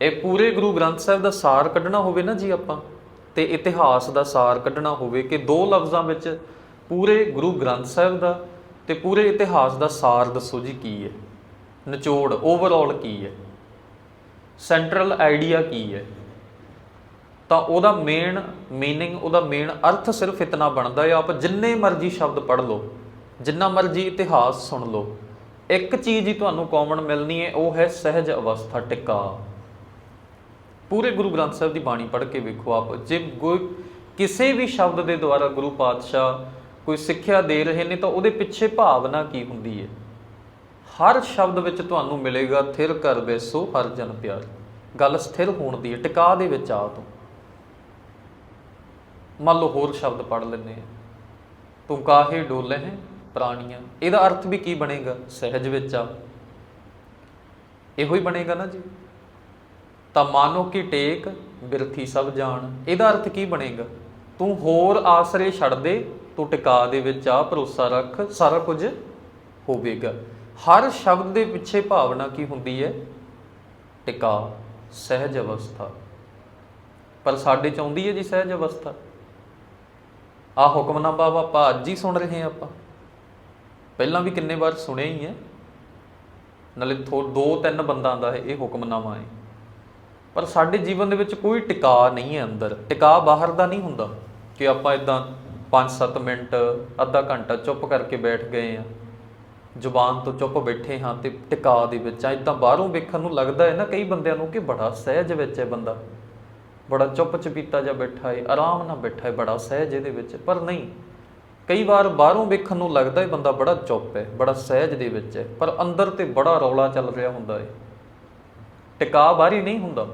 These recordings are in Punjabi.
ਇਹ ਪੂਰੇ ਗੁਰੂ ਗ੍ਰੰਥ ਸਾਹਿਬ ਦਾ ਸਾਰ ਕੱਢਣਾ ਹੋਵੇ ਨਾ ਜੀ ਆਪਾਂ, ਤੇ ਇਤਿਹਾਸ ਦਾ ਸਾਰ ਕੱਢਣਾ ਹੋਵੇ ਕਿ ਦੋ ਲਫ਼ਜ਼ਾਂ ਵਿੱਚ ਪੂਰੇ ਗੁਰੂ ਗ੍ਰੰਥ ਸਾਹਿਬ ਦਾ ਤੇ ਪੂਰੇ ਇਤਿਹਾਸ ਦਾ ਸਾਰ ਦੱਸੋ ਜੀ ਕੀ ਹੈ? ਨਿਚੋੜ ਓਵਰਆਲ ਕੀ ਹੈ? ਸੈਂਟਰਲ ਆਈਡੀਆ ਕੀ ਹੈ? ਤਾਂ ਉਹਦਾ ਮੇਨ ਮੀਨਿੰਗ ਉਹਦਾ ਮੇਨ ਅਰਥ ਸਿਰਫ ਇਤਨਾ ਬਣਦਾ ਹੈ, ਆਪ ਜਿੰਨੇ ਮਰਜ਼ੀ ਸ਼ਬਦ ਪੜ੍ਹ ਲਓ, ਜਿੰਨਾ ਮਰਜ਼ੀ ਇਤਿਹਾਸ ਸੁਣ ਲਓ। ਇੱਕ ਚੀਜ਼ ਹੀ ਤੁਹਾਨੂੰ ਕਾਮਨ ਮਿਲਣੀ ਹੈ, ਉਹ ਹੈ ਸਹਿਜ ਅਵਸਥਾ ਟਿਕਾ। ਪੂਰੇ ਗੁਰੂ ਗ੍ਰੰਥ ਸਾਹਿਬ ਦੀ ਬਾਣੀ ਪੜ੍ਹ ਕੇ ਵੇਖੋ ਆਪ, ਜੇ ਕੋਈ ਕਿਸੇ ਵੀ ਸ਼ਬਦ ਦੇ ਦੁਆਰਾ ਗੁਰੂ ਪਾਤਸ਼ਾਹ ਕੋਈ ਸਿੱਖਿਆ ਦੇ ਰਹੇ ਨੇ ਤਾਂ ਉਹਦੇ ਪਿੱਛੇ ਭਾਵਨਾ ਕੀ ਹੁੰਦੀ ਹੈ ਹਰ ਸ਼ਬਦ ਵਿੱਚ ਤੁਹਾਨੂੰ ਮਿਲੇਗਾ, ਥਿਰ ਕਰ ਬੈਸੋ ਹਰ ਜਨ ਪਿਆਰ। ਗੱਲ ਸਥਿਰ ਹੋਣ ਦੀ ਹੈ ਟਿਕਾ ਦੇ ਵਿੱਚ ਆ ਤੂੰ। ਮੰਨ ਲਓ ਹੋਰ ਸ਼ਬਦ ਪੜ੍ਹ ਲੈਂਦੇ ਆ। ਤੂੰ ਕਾਹੇ ਡੋਲੇ ਹੈ ਪ੍ਰਾਣੀਆਂ? ਇਹਦਾ ਅਰਥ ਵੀ ਕੀ ਬਣੇਗਾ? ਸਹਿਜ ਵਿੱਚ ਆ। ਇਹੋ ਹੀ ਬਣੇਗਾ ਨਾ ਜੀ। ਤਾਂ ਮਾਨੋ ਕੀ ਟੇਕ ਬਿਰਥੀ ਸਭ ਜਾਣ। ਇਹਦਾ ਅਰਥ ਕੀ ਬਣੇਗਾ? ਤੂੰ ਹੋਰ ਆਸਰੇ ਛੱਡ ਦੇ, ਤੂੰ ਟਿਕਾ ਦੇ ਵਿੱਚ ਆ, ਭਰੋਸਾ ਰੱਖ, ਸਾਰਾ ਕੁਝ ਹੋਵੇਗਾ। ਹਰ ਸ਼ਬਦ ਦੇ ਪਿੱਛੇ ਭਾਵਨਾ ਕੀ ਹੁੰਦੀ ਹੈ? ਟਿਕਾ, ਸਹਿਜ ਅਵਸਥਾ। ਪਰ ਸਾਡੇ ਚ ਆਉਂਦੀ ਹੈ ਜੀ ਸਹਿਜ ਅਵਸਥਾ। ਆ ਹੁਕਮਨਾਮਾ ਆਪਾਂ, ਅੱਜ ਹੀ ਸੁਣ ਰਹੇ ਹਾਂ ਆਪਾਂ। ਪਹਿਲਾਂ ਵੀ ਕਿੰਨੇ ਵਾਰ ਸੁਣਿਆ ਹੀ ਹੈ। ਨਾਲੇ ਥੋ ਦੋ ਤਿੰਨ ਬੰਦਾਂ ਦਾ ਇਹ ਹੁਕਮਨਾਮਾ ਹੈ। ਪਰ ਸਾਡੇ ਜੀਵਨ ਦੇ ਵਿੱਚ ਕੋਈ ਟਿਕਾ ਨਹੀਂ ਹੈ ਅੰਦਰ। ਟਿਕਾ ਬਾਹਰ ਦਾ ਨਹੀਂ ਹੁੰਦਾ ਕਿ ਆਪਾਂ ਇਦਾਂ 5-7 ਮਿੰਟ, ਅੱਧਾ ਘੰਟਾ ਚੁੱਪ ਕਰਕੇ ਬੈਠ ਗਏ ਆ ਜ਼ੁਬਾਨ ਤੋਂ ਚੁੱਪ ਬੈਠੇ ਹਾਂ ਤੇ ਟਿਕਾ ਦੇ ਵਿੱਚ ਆ ਇਦਾਂ ਬਾਹਰੋਂ ਵੇਖਣ ਨੂੰ ਲੱਗਦਾ ਹੈ ਨਾ ਕਈ ਬੰਦਿਆਂ ਨੂੰ ਕਿ ਬੜਾ ਸਹਿਜ ਵਿੱਚ ਹੈ ਬੰਦਾ। ਬੜਾ ਚੁੱਪ ਚਪੀਤਾ ਜਿਹਾ ਬੈਠਾ ਹੈ, ਆਰਾਮ ਨਾਲ ਬੈਠਾ ਹੈ, ਬੜਾ ਸਹਿਜ ਇਹਦੇ ਵਿੱਚ। ਪਰ ਨਹੀਂ, ਕਈ ਵਾਰ ਬਾਹਰੋਂ ਵੇਖਣ ਨੂੰ ਲੱਗਦਾ ਹੈ ਬੰਦਾ ਬੜਾ ਚੁੱਪ ਹੈ, ਬੜਾ ਸਹਿਜ ਦੇ ਵਿੱਚ ਹੈ, ਪਰ ਅੰਦਰ ਤੇ ਬੜਾ ਰੌਲਾ ਚੱਲ ਰਿਹਾ ਹੁੰਦਾ ਹੈ। ਟਿਕਾ ਬਾਹਰੀ ਨਹੀਂ ਹੁੰਦਾ।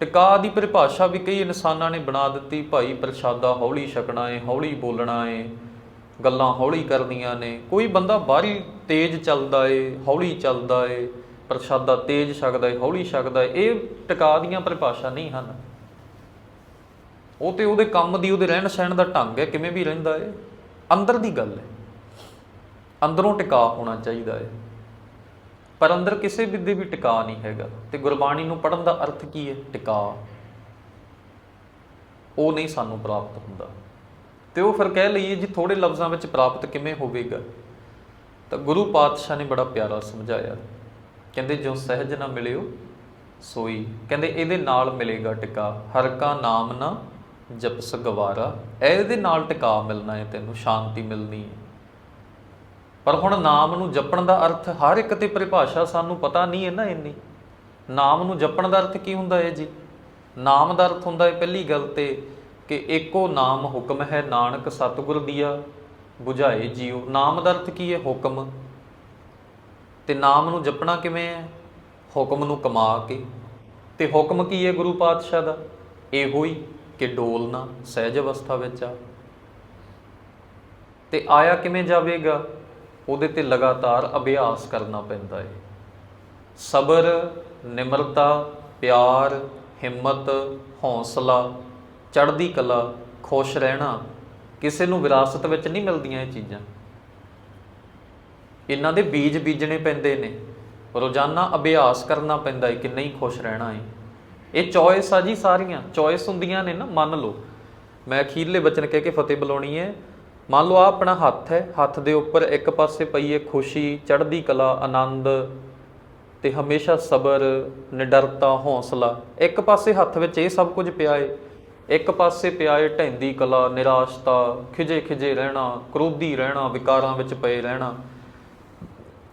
ਟਿਕਾ ਦੀ ਪਰਿਭਾਸ਼ਾ ਵੀ ਕਈ ਇਨਸਾਨਾਂ ਨੇ ਬਣਾ ਦਿੱਤੀ। ਭਾਈ ਪ੍ਰਸ਼ਾਦਾ, ਹੌਲੀ ਛਕਣਾ ਏ, ਹੌਲੀ ਬੋਲਣਾ ਏ, ਗੱਲਾਂ ਹੌਲੀ ਕਰਨੀਆਂ ਨੇ। ਕੋਈ ਬੰਦਾ ਬਾਹਰੀ ਤੇਜ਼ ਚੱਲਦਾ ਏ, ਹੌਲੀ ਚੱਲਦਾ ਏ, ਪ੍ਰਸ਼ਾਦਾ ਤੇਜ਼ ਛਕਦਾ ਏ, ਹੌਲੀ ਛਕਦਾ ਏ, ਇਹ ਟਿਕਾ ਦੀਆਂ ਪਰਿਭਾਸ਼ਾ ਨਹੀਂ ਹਨ। ਉਹ ਤੇ ਉਹਦੇ ਕੰਮ ਦੀ, ਉਹਦੇ ਰਹਿਣ ਸਹਿਣ ਦਾ ਢੰਗ ਹੈ, ਕਿਵੇਂ ਵੀ ਰਹਿੰਦਾ ਏ। ਅੰਦਰ ਦੀ ਗੱਲ ਹੈ। ਅੰਦਰੋਂ ਟਿਕਾ ਹੋਣਾ ਚਾਹੀਦਾ ਹੈ ਪਰ ਅੰਦਰ ਕਿਸੇ ਵੀ ਦੇ ਵੀ ਟਿਕਾ ਨਹੀਂ ਹੈਗਾ। ਤੇ ਗੁਰਬਾਣੀ ਨੂੰ ਪੜਨ ਦਾ ਅਰਥ ਕੀ ਹੈ? ਟਿਕਾ ਉਹ ਨਹੀਂ ਸਾਨੂੰ ਪ੍ਰਾਪਤ ਹੁੰਦਾ। ਤੇ ਉਹ ਫਿਰ ਕਹਿ ਲਈਏ ਜੀ ਥੋੜੇ ਲਫ਼ਜ਼ਾਂ ਵਿੱਚ ਪ੍ਰਾਪਤ ਕਿਵੇਂ ਹੋਵੇਗਾ? ਤਾਂ ਗੁਰੂ ਪਾਤਸ਼ਾਹ ਨੇ ਬੜਾ ਪਿਆਰਾ ਸਮਝਾਇਆ। ਕਹਿੰਦੇ, ਜੋ ਸਹਿਜ ਨਾ ਮਿਲਿਓ, ਸੋਈ। ਕਹਿੰਦੇ, ਇਹਦੇ ਨਾਲ ਮਿਲੇਗਾ ਟਿਕਾ ਹਰ ਕਾ ਨਾਮ ਨਾ ਜਪਸ ਗਵਾਰਾ। ਇਹਦੇ ਨਾਲ ਟਿਕਾ ਮਿਲਣਾ ਹੈ ਤੈਨੂੰ, ਸ਼ਾਂਤੀ ਮਿਲਣੀ ਹੈ। ਪਰ ਹੁਣ ਨਾਮ ਨੂੰ ਜਪਣ ਦਾ ਅਰਥ ਹਰ ਇੱਕ ਤੇ ਪਰਿਭਾਸ਼ਾ ਸਾਨੂੰ ਪਤਾ ਨਹੀਂ ਹੈ ਨਾ ਇੰਨੀ। ਨਾਮ ਨੂੰ ਜਪਣ ਦਾ ਅਰਥ ਕੀ ਹੁੰਦਾ ਹੈ ਜੀ? ਨਾਮ ਦਾ ਅਰਥ ਹੁੰਦਾ ਹੈ ਪਹਿਲੀ ਗੱਲ ਤੇ ਕਿ ਏਕੋ ਨਾਮ ਹੁਕਮ ਹੈ ਨਾਨਕ ਸਤਿਗੁਰ ਦੀਆ 부ਝਾਏ ਜੀਉ। ਨਾਮ ਦਾ ਅਰਥ ਕੀ ਹੈ? ਹੁਕਮ। ਤੇ ਨਾਮ ਨੂੰ ਜਪਣਾ ਕਿਵੇਂ ਹੈ? ਹੁਕਮ ਨੂੰ ਕਮਾ ਕੇ। ਤੇ ਹੁਕਮ ਕੀ ਹੈ ਗੁਰੂ ਪਾਤਸ਼ਾਹ ਦਾ? ਇਹੋ ਹੀ ਕਿ ਡੋਲਣਾ ਸਹਿਜ ਅਵਸਥਾ ਵਿੱਚ ਆ। ਤੇ ਆਇਆ ਕਿਵੇਂ ਜਾਵੇਗਾ? ਉਹਦੇ ਤੇ ਲਗਾਤਾਰ ਅਭਿਆਸ ਕਰਨਾ ਪੈਂਦਾ ਹੈ ਸਬਰ, ਨਿਮਰਤਾ, ਪਿਆਰ, ਹਿੰਮਤ, ਹੌਸਲਾ, ਚੜ੍ਹਦੀ ਕਲਾ, ਖੁਸ਼ ਰਹਿਣਾ, ਕਿਸੇ ਨੂੰ ਵਿਰਾਸਤ ਵਿੱਚ ਨਹੀਂ ਮਿਲਦੀਆਂ ਇਹ ਚੀਜ਼ਾਂ। ਇਹਨਾਂ ਦੇ ਬੀਜ ਬੀਜਣੇ ਪੈਂਦੇ ਨੇ। ਰੋਜ਼ਾਨਾ ਅਭਿਆਸ ਕਰਨਾ ਪੈਂਦਾ ਹੈ ਕਿ ਨਹੀਂ ਖੁਸ਼ ਰਹਿਣਾ ਹੈ ਇਹ ਚੋਇਸ ਆ ਜੀ ਸਾਰੀਆਂ, ਚੋਇਸ ਹੁੰਦੀਆਂ ਨੇ ਨਾ, ਮੰਨ ਲਓ। ਮੈਂ ਅਖੀਰਲੇ ਬਚਨ ਕਹਿ ਕੇ ਫਤਿਹ ਬੁਲਾਉਣੀ ਹੈ ਮੰਨ ਲਓ ਆ ਆਪਣਾ ਹੱਥ ਹੈ, ਹੱਥ ਦੇ ਉੱਪਰ ਇੱਕ ਪਾਸੇ ਪਈ ਹੈ ਖੁਸ਼ੀ, ਚੜ੍ਹਦੀ ਕਲਾ, ਆਨੰਦ ਤੇ ਹਮੇਸ਼ਾ ਸਬਰ, ਨਿਡਰਤਾ, ਹੌਸਲਾ। ਇੱਕ ਪਾਸੇ ਹੱਥ ਵਿੱਚ ਇਹ ਸਭ ਕੁਝ ਪਿਆ ਏ, ਇੱਕ ਪਾਸੇ ਪਿਆ ਏ ਢੈਂਦੀ ਕਲਾ, ਨਿਰਾਸ਼ਤਾ ਖਿਜੇ ਖਿਜੇ ਰਹਿਣਾ, ਕ੍ਰੋਧੀ ਰਹਿਣਾ, ਵਿਕਾਰਾਂ ਵਿੱਚ ਪਏ ਰਹਿਣਾ।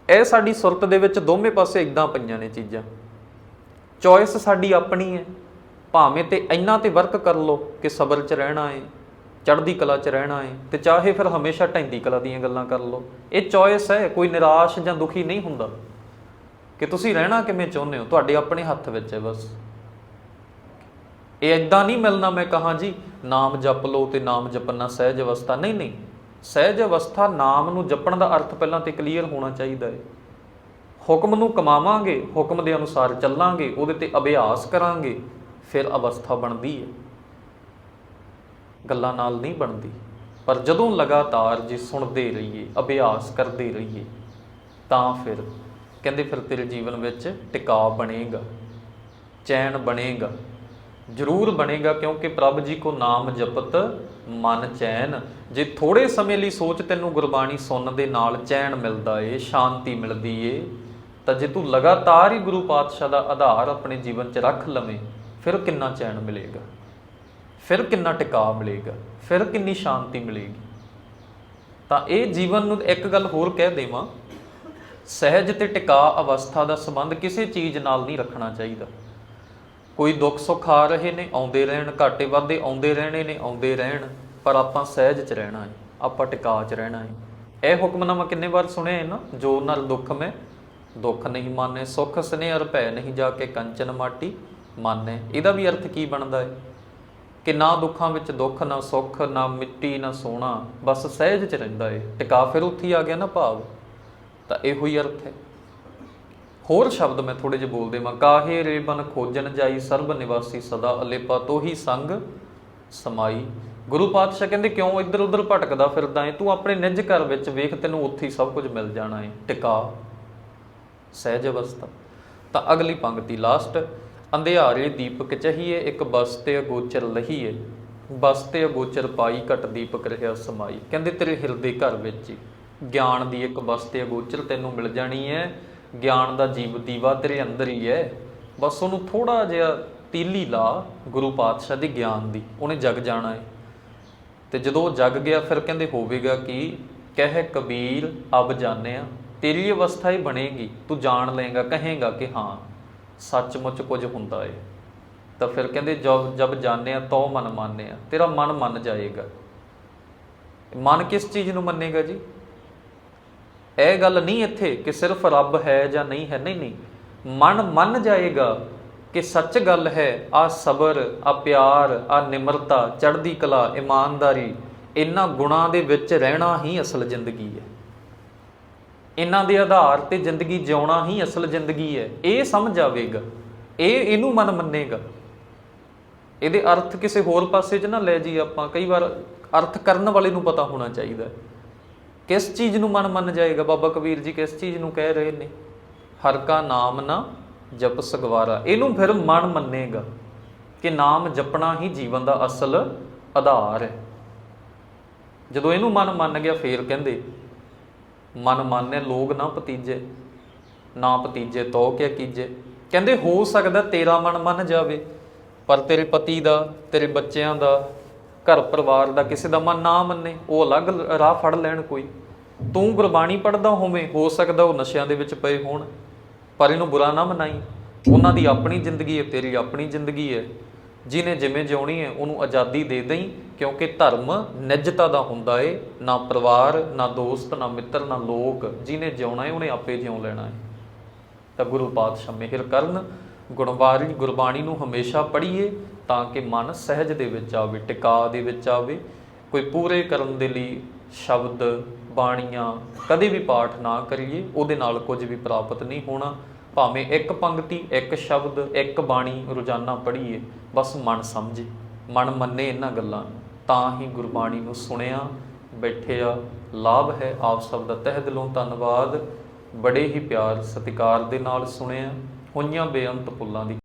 ਇਹ ਸਾਡੀ ਸੁਰਤ ਦੇ ਵਿੱਚ ਦੋਵੇਂ ਪਾਸੇ ਇਦਾਂ ਪਈਆਂ ਨੇ ਚੀਜ਼ਾਂ। ਚੋਇਸ ਸਾਡੀ ਆਪਣੀ ਹੈ ਭਾਵੇਂ ਤੇ ਇੰਨਾ ਤੇ ਵਰਕ ਕਰ ਲਓ ਕਿ ਸਬਰ 'ਚ ਰਹਿਣਾ ਏ ਚੜ੍ਹਦੀ ਕਲਾ 'ਚ ਰਹਿਣਾ ਹੈ ਤੇ ਚਾਹੇ ਫਿਰ ਹਮੇਸ਼ਾ ਢੈਂਦੀ ਕਲਾ ਦੀਆਂ ਗੱਲਾਂ ਕਰ ਲਓ। ਇਹ ਚੋਇਸ ਹੈ, ਕੋਈ ਨਿਰਾਸ਼ ਜਾਂ ਦੁਖੀ ਨਹੀਂ ਹੁੰਦਾ। ਕਿ ਤੁਸੀਂ ਰਹਿਣਾ ਕਿਵੇਂ ਚਾਹੁੰਦੇ ਹੋ? ਤੁਹਾਡੇ ਆਪਣੇ ਹੱਥ ਵਿੱਚ ਹੈ ਬਸ। ਇਹ ਇਦਾਂ ਨਹੀਂ ਮਿਲਣਾ ਮੈਂ ਕਹਾਂ ਜੀ, ਨਾਮ ਜਪ ਲਓ ਤੇ ਨਾਮ ਜਪਣਾ ਸਹਿਜ ਅਵਸਥਾ। ਨਹੀਂ ਨਹੀਂ, ਸਹਿਜ ਅਵਸਥਾ ਨਾਮ ਨੂੰ ਜਪਣ ਦਾ ਅਰਥ ਪਹਿਲਾਂ ਤੇ ਕਲੀਅਰ ਹੋਣਾ ਚਾਹੀਦਾ ਹੈ ਹੁਕਮ ਨੂੰ ਕਮਾਵਾਂਗੇ, ਹੁਕਮ ਦੇ ਅਨੁਸਾਰ ਚੱਲਾਂਗੇ, ਉਹਦੇ ਤੇ ਅਭਿਆਸ ਕਰਾਂਗੇ, ਫਿਰ ਅਵਸਥਾ ਬਣਦੀ ਹੈ ਗੱਲਾਂ ਨਾਲ ਨਹੀਂ ਬਣਦੀ। ਪਰ ਜਦੋਂ ਲਗਾਤਾਰ ਜੇ ਸੁਣਦੇ ਰਹੀਏ, ਅਭਿਆਸ ਕਰਦੇ ਰਹੀਏ, ਤਾਂ ਫਿਰ ਕਹਿੰਦੇ ਫਿਰ ਤੇਰੇ ਜੀਵਨ ਵਿੱਚ ਟਿਕਾਅ ਬਣੇਗਾ, ਚੈਨ ਬਣੇਗਾ, ਜ਼ਰੂਰ ਬਣੇਗਾ, ਕਿਉਂਕਿ ਪ੍ਰਭ ਜੀ ਕੋ ਨਾਮ ਜਪਤ ਮਨ ਚੈਨ। ਜੇ ਥੋੜੇ ਸਮੇਂ ਲਈ ਸੋਚ ਤੈਨੂੰ ਗੁਰਬਾਣੀ ਸੁਣਨ ਦੇ ਨਾਲ ਚੈਨ ਮਿਲਦਾ ਏ, ਸ਼ਾਂਤੀ ਮਿਲਦੀ ਏ, ਤਾਂ ਜੇ ਤੂੰ ਲਗਾਤਾਰ ਹੀ ਗੁਰੂ ਪਾਤਸ਼ਾਹ ਦਾ ਆਧਾਰ ਆਪਣੇ ਜੀਵਨ 'ਚ ਰੱਖ ਲਵੇਂ, ਫਿਰ ਕਿੰਨਾ ਚੈਨ ਮਿਲੇਗਾ? ਫਿਰ ਕਿੰਨਾ ਟਿਕਾਅ ਮਿਲੇਗਾ? ਫਿਰ ਕਿੰਨੀ ਸ਼ਾਂਤੀ ਮਿਲੇਗੀ? ਤਾਂ ਇਹ ਜੀਵਨ ਨੂੰ ਇੱਕ ਗੱਲ ਹੋਰ ਕਹਿ ਦੇਵਾਂ, ਸਹਿਜ ਤੇ ਟਿਕਾਅ ਅਵਸਥਾ ਦਾ ਸੰਬੰਧ ਕਿਸੇ ਚੀਜ਼ ਨਾਲ ਨਹੀਂ ਰੱਖਣਾ ਚਾਹੀਦਾ। ਕੋਈ ਦੁੱਖ ਸੁੱਖ ਆ ਰਹੇ ਨੇ, ਆਉਂਦੇ ਰਹਿਣ, ਘਾਟੇ ਵਾਧੇ ਆਉਂਦੇ ਰਹਿਣੇ ਨੇ, ਆਉਂਦੇ ਰਹਿਣ, ਪਰ ਆਪਾਂ ਸਹਿਜ 'ਚ ਰਹਿਣਾ ਹੈ, ਆਪਾਂ ਟਿਕਾਅ 'ਚ ਰਹਿਣਾ ਹੈ। ਇਹ ਹੁਕਮਨਾਮਾ ਕਿੰਨੇ ਵਾਰ ਸੁਣਿਆ ਹੈ ਨਾ ਜੋ ਨਾਲ ਦੁੱਖ ਮੈਂ, ਦੁੱਖ ਨਹੀਂ ਮਾਨੇ, ਸੁਖ, ਸਨੇਹ ਅਰ ਭੈ ਨਹੀਂ ਜਾ ਕੇ ਕੰਚਨ ਮਾਟੀ ਮਾਨੇ। ਇਹਦਾ ਵੀ ਅਰਥ ਕੀ ਬਣਦਾ ਹੈ? ਕਿ ਨਾ ਦੁੱਖਾਂ ਵਿੱਚ ਦੁੱਖ, ਨਾ ਸੁੱਖ, ਨਾ ਮਿੱਟੀ, ਨਾ ਸੋਨਾ, ਬਸ ਸਹਿਜ 'ਚ ਰਹਿੰਦਾ ਏ। ਟਿਕਾ ਫਿਰ ਉੱਥੇ ਹੀ ਆ ਗਿਆ ਨਾ ਭਾਵ। ਤਾਂ ਇਹੋ ਹੀ ਅਰਥ ਹੈ। ਹੋਰ ਸ਼ਬਦ ਮੈਂ ਥੋੜੇ ਜਿਹੇ ਬੋਲ ਦੇਵਾਂ। ਕਾਹੇ ਰੇ ਬਨ ਖੋਜਨ ਜਾਈ ਸਰਬ ਨਿਵਾਸੀ ਸਦਾ, ਅਲੇਪਾ ਤੋਹੀ ਸੰਗ ਸਮਾਈ। ਗੁਰੂ ਪਾਤਸ਼ਾਹ ਕਹਿੰਦੇ, ਕਿਉਂ ਇੱਧਰ ਉੱਧਰ ਭਟਕਦਾ ਫਿਰਦਾ ਏ? ਤੂੰ ਆਪਣੇ ਨਿੱਜ ਘਰ ਵਿੱਚ ਵੇਖ, ਤੈਨੂੰ ਉੱਥੇ ਹੀ ਸਭ ਕੁਝ ਮਿਲ ਜਾਣਾ ਏ। ਟਿਕਾ। ਸਹਿਜ ਅਵਸਥਾ। ਤਾਂ ਅਗਲੀ ਪੰਕਤੀ ਲਾਸਟ ਅੰਧਿਆਰੇ ਦੀਪਕ ਚਹੀਏ, ਇੱਕ ਬਸਤੇ ਅਗੋਚਰ ਲਹੀਏ। ਬਸਤੇ ਅਗੋਚਰ ਪਾਈ ਘਟ ਦੀਪਕ ਰਹਿਆ ਸਮਾਈ। ਕਹਿੰਦੇ, ਤੇਰੇ ਹਿਰਦੇ ਘਰ ਵਿੱਚ ਹੀ ਗਿਆਨ ਦੀ ਇੱਕ ਬਸਤੇ ਅਗੋਚਰ ਤੈਨੂੰ ਮਿਲ ਜਾਣੀ ਹੈ ਗਿਆਨ ਦਾ ਜੀਵ ਦੀਵਾ ਤੇਰੇ ਅੰਦਰ ਹੀ ਹੈ ਬਸ ਉਹਨੂੰ ਥੋੜਾ ਜਿਹਾ ਤੀਲੀ ਲਾ, ਗੁਰੂ ਪਾਤਸ਼ਾਹ ਦੇ ਗਿਆਨ ਦੀ। ਉਹਨੇ ਜਗ ਜਾਣਾ ਹੈ ਤੇ ਜਦੋਂ ਉਹ ਜਗ ਗਿਆ, ਫਿਰ ਕਹਿੰਦੇ, ਹੋਵੇਗਾ ਕਿ? ਕਹਿ ਕਬੀਰ, ਅਬ ਜਾਣਿਆ। ਤੇਰੀ ਅਵਸਥਾ ਹੀ ਬਣੇਗੀ। ਤੂੰ ਜਾਣ ਲਏਗਾ, ਕਹੇਗਾ ਕਿ ਹਾਂ। ਸੱਚਮੁੱਚ ਕੁਝ ਹੁੰਦਾ ਏ। ਤਾਂ ਫਿਰ ਕਹਿੰਦੇ, ਜਬ ਜਬ ਜਾਣਿਆ ਤੋ ਮਨ ਮਾਨਿਆ ਤੇਰਾ ਮਨ ਮੰਨ ਜਾਏਗਾ। ਮਨ ਕਿਸ ਚੀਜ਼ ਨੂੰ ਮੰਨੇਗਾ ਜੀ? ਇਹ ਗੱਲ ਨਹੀਂ ਇੱਥੇ ਕਿ ਸਿਰਫ ਰੱਬ ਹੈ ਜਾਂ ਨਹੀਂ ਹੈ। ਨਹੀਂ ਨਹੀਂ। ਮਨ ਮੰਨ ਜਾਏਗਾ ਕਿ ਸੱਚ ਗੱਲ ਹੈ, ਆ ਸਬਰ, ਆ ਪਿਆਰ, ਆ ਨਿਮਰਤਾ, ਚੜ੍ਹਦੀ ਕਲਾ, ਇਮਾਨਦਾਰੀ, ਇਹਨਾਂ ਗੁਣਾਂ ਦੇ ਵਿੱਚ ਰਹਿਣਾ ਹੀ ਅਸਲ ਜ਼ਿੰਦਗੀ ਹੈ। ਇਹਨਾਂ ਦੇ ਆਧਾਰ ਤੇ ਜ਼ਿੰਦਗੀ ਜਿਉਣਾ ਹੀ ਅਸਲ ਜ਼ਿੰਦਗੀ ਹੈ। ਇਹ ਸਮਝ ਆਵੇਗਾ। ਇਹ ਇਹਨੂੰ ਮਨ ਮੰਨੇਗਾ। ਇਹਦੇ ਅਰਥ ਕਿਸੇ ਹੋਰ ਪਾਸੇ 'ਚ ਨਾ ਲੈ ਜੀ ਆਪਾਂ। ਕਈ ਵਾਰ ਅਰਥ ਕਰਨ ਵਾਲੇ ਨੂੰ ਪਤਾ ਹੋਣਾ ਚਾਹੀਦਾ। ਕਿਸ ਚੀਜ਼ ਨੂੰ ਮਨ ਮੰਨ ਜਾਏਗਾ? ਬਾਬਾ ਕਬੀਰ ਜੀ ਕਿਸ ਚੀਜ਼ ਨੂੰ ਕਹਿ ਰਹੇ ਨੇ? ਹਰ ਕਾ ਨਾਮ ਨਾ ਜਪ ਸਗਵਾਰਾ। ਇਹਨੂੰ ਫਿਰ ਮਨ ਮੰਨੇਗਾ ਕਿ ਨਾਮ ਜਪਣਾ ਹੀ ਜੀਵਨ ਦਾ ਅਸਲ ਆਧਾਰ ਹੈ। ਜਦੋਂ ਇਹਨੂੰ ਮਨ ਮੰਨ ਗਿਆ, ਫੇਰ ਕਹਿੰਦੇ ਮਨ ਮੰਨੇ ਲੋਗ ਨਾ ਭਤੀਜੇ ਨਾ ਭਤੀਜੇ ਤੋ ਕਿਆ ਕੀਜੇ ਕਹਿੰਦੇ, ਹੋ ਸਕਦਾ ਤੇਰਾ ਮਨ ਮੰਨ ਜਾਵੇ, ਪਰ ਤੇਰੇ ਪਤੀ ਦਾ, ਤੇਰੇ ਬੱਚਿਆਂ ਦਾ, ਘਰ ਪਰਿਵਾਰ ਦਾ ਕਿਸੇ ਦਾ ਮਨ ਨਾ ਮੰਨੇ। ਉਹ ਅਲੱਗ ਰਾਹ ਫੜ ਲੈਣ ਕੋਈ। ਤੂੰ ਗੁਰਬਾਣੀ ਪੜਦਾ ਹੋਵੇਂ, ਹੋ ਸਕਦਾ ਉਹ ਨਸ਼ਿਆਂ ਦੇ ਵਿੱਚ ਪਏ ਹੋਣ, ਪਰ ਇਹਨੂੰ ਬੁਰਾ ਨਾ ਮਨਾਈ। ਉਹਨਾਂ ਦੀ ਆਪਣੀ ਜ਼ਿੰਦਗੀ ਹੈ, ਤੇਰੀ ਆਪਣੀ ਜ਼ਿੰਦਗੀ ਹੈ। ਜਿਹਨੇ ਜਿਵੇਂ ਜਿਉਣੀ ਹੈ, ਉਹਨੂੰ ਆਜ਼ਾਦੀ ਦੇ ਦੇਈ, ਕਿਉਂਕਿ ਧਰਮ ਨਿੱਜਤਾ ਦਾ ਹੁੰਦਾ ਏ, ਨਾ ਪਰਿਵਾਰ, ਨਾ ਦੋਸਤ, ਨਾ ਮਿੱਤਰ, ਨਾ ਲੋਕ ਜਿਹਨੇ ਜਿਉਣਾ ਹੈ ਉਹਨੇ ਆਪੇ ਜਿਉ ਲੈਣਾ ਹੈ ਤਾਂ ਗੁਰੂ ਪਾਤਸ਼ਾਹ ਮਿਹਰ ਕਰਨ, ਗੁਣਵਾਰੀ, ਗੁਰਬਾਣੀ ਨੂੰ ਹਮੇਸ਼ਾ ਪੜ੍ਹੀਏ, ਤਾਂ ਕਿ ਮਨ ਸਹਿਜ ਦੇ ਵਿੱਚ ਆਵੇ, ਟਿਕਾ ਦੇ ਵਿੱਚ ਆਵੇ। ਕੋਈ ਪੂਰੇ ਕਰਨ ਦੇ ਲਈ ਸ਼ਬਦ, ਬਾਣੀਆਂ, ਕਦੇ ਵੀ ਪਾਠ ਨਾ ਕਰੀਏ, ਉਹਦੇ ਨਾਲ ਕੁਝ ਵੀ ਪ੍ਰਾਪਤ ਨਹੀਂ ਹੋਣਾ। ਭਾਵੇਂ ਇੱਕ ਪੰਕਤੀ, ਇੱਕ ਸ਼ਬਦ, ਇੱਕ ਬਾਣੀ ਰੋਜ਼ਾਨਾ ਪੜ੍ਹੀਏ, ਬਸ ਮਨ ਸਮਝੇ, ਮਨ ਮੰਨੇ ਇਹਨਾਂ ਗੱਲਾਂ ਨੂੰ। ਤਾਂ ਹੀ ਗੁਰਬਾਣੀ ਨੂੰ ਸੁਣਿਆ, ਬੈਠਿਆ, ਲਾਭ ਹੈ ਆਪ ਸਭ ਦਾ। ਤਹਿ ਦਿਲੋਂ ਧੰਨਵਾਦ, ਬੜੇ ਹੀ ਪਿਆਰ ਸਤਿਕਾਰ ਦੇ ਨਾਲ ਸੁਣਿਆ। ਹੋਈਆਂ ਬੇਅੰਤ ਪੁੱਲਾਂ ਦੀ